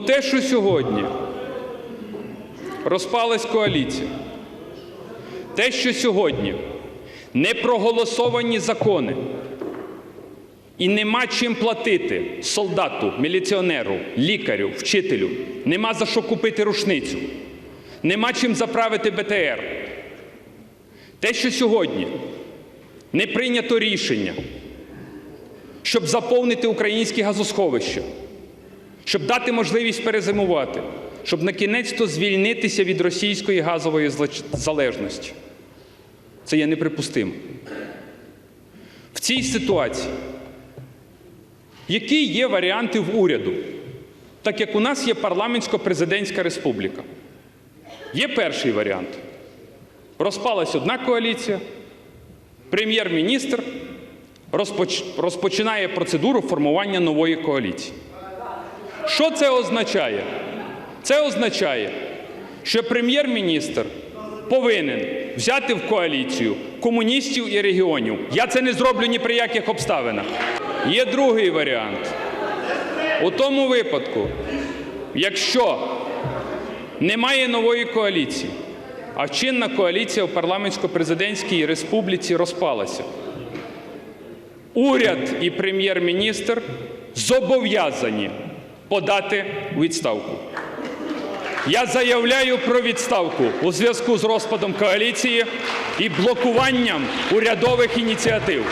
те, що сьогодні розпалась коаліція, те, що сьогодні не проголосовані закони, і нема чим платити солдату, міліціонеру, лікарю, вчителю, нема за що купити рушницю, нема чим заправити БТР. Те, що сьогодні не прийнято рішення, щоб заповнити українські газосховища, щоб дати можливість перезимувати, щоб на кінець-то звільнитися від російської газової залежності. Це є неприпустимо. В цій ситуації, які є варіанти в уряду, так як у нас є парламентсько-президентська республіка? Є перший варіант. Розпалась одна коаліція, прем'єр-міністр розпочинає процедуру формування нової коаліції. Що це означає? Це означає, що прем'єр-міністр повинен взяти в коаліцію комуністів і регіонів. Я це не зроблю ні при яких обставинах. Є другий варіант. У тому випадку, якщо немає нової коаліції, а чинна коаліція в парламентсько-президентській республіці розпалася. Уряд і прем'єр-міністр зобов'язані подати відставку. Я заявляю про відставку у зв'язку з розпадом коаліції і блокуванням урядових ініціатив.